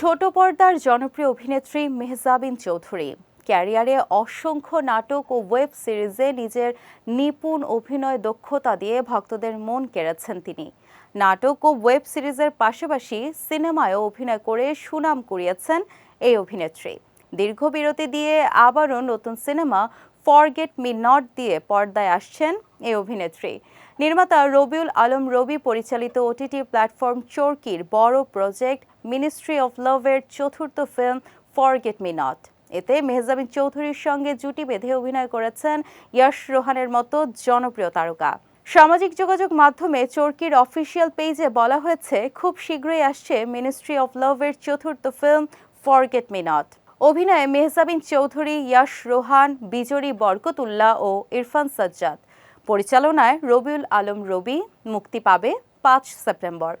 ছোট পর্দার জনপ্রিয় অভিনেত্রী মেহজাবিন চৌধুরী। ক্যারিয়ারে অসংখ্য নাটক ও ওয়েব সিরিজে নিজের নিপুণ অভিনয় দক্ষতা দিয়ে ভক্তদের মন কেড়েছেন তিনি। নাটক ও ওয়েব সিরিজের পাশাপাশি সিনেমায়ও অভিনয় করে সুনাম করিয়েছেন এই অভিনেত্রী। দীর্ঘ বিরতি দিয়ে আবারও নতুন সিনেমা ফরগেট মি নট দিয়ে পর্দায় আসছেন এই অভিনেত্রী। নির্মাতা রবিউল আলম রবি পরিচালিত ওটিটি প্ল্যাটফর্ম চরকির বড় প্রজেক্ট মিনিস্ট্রি অফ লাভের চতুর্থ ফিল্ম ফরগেট মি নট। এতে মেহজাবিন চৌধুরীর সঙ্গে জুটি বেঁধে অভিনয় করেছেন ইয়াশ রোহানের মতো জনপ্রিয় তারকা। সামাজিক যোগাযোগ মাধ্যমে চরকির অফিসিয়াল পেজে বলা হয়েছে, খুব শীঘ্রই আসছে মিনিস্ট্রি অফ লাভের চতুর্থ ফিল্ম ফরগেট মি নট। অভিনয়ে মেহজাবিন চৌধুরী, ইয়াশ রোহান বিজরি বরকতুল্লাহ ও ইরফান সাজ্জাদ। পরিচালনায় রবিউল আলম রবি, মুক্তি পাবে পাঁচ সেপ্টেম্বর।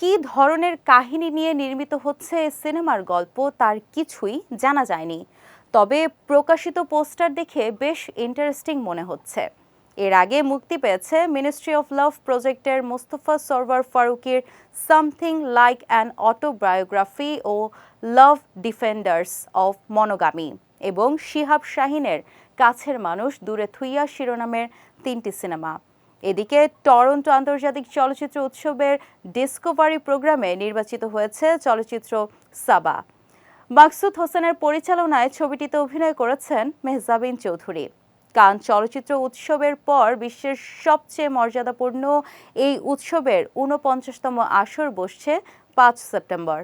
কী ধরনের কাহিনী নিয়ে নির্মিত হচ্ছে সিনেমার গল্প তার কিছুই জানা যায়নি। তবে প্রকাশিত পোস্টার দেখে বেশ ইন্টারেস্টিং মনে হচ্ছে। এর আগে মুক্তি পেয়েছে মিনিস্ট্রি অফ লাভ প্রজেক্টের মোস্তফা সরওয়ার ফারুকের সামথিং লাইক অ্যান অটোবায়োগ্রাফি ও লাভ ডিফেন্ডার্স অফ মনোগামী এবং শিহাব শাহিনের কাছের মানুষ দূরে থুইয়া শিরোনামের তিনটি সিনেমা। এদিকে টরন্টো আন্তর্জাতিক চলচ্চিত্র উৎসবের ডিসকভারি প্রোগ্রামে নির্বাচিত হয়েছে চলচ্চিত্র সাবা। মাকসুদ হোসেনের পরিচালনায় ছবিটিতে অভিনয় করেছেন মেহজাবিন চৌধুরী। কান চলচ্চিত্র উৎসবের পর বিশ্বের সবচেয়ে মর্যাদাপূর্ণ এই উৎসবের ঊনপঞ্চাশতম আসর বসছে পাঁচ সেপ্টেম্বর।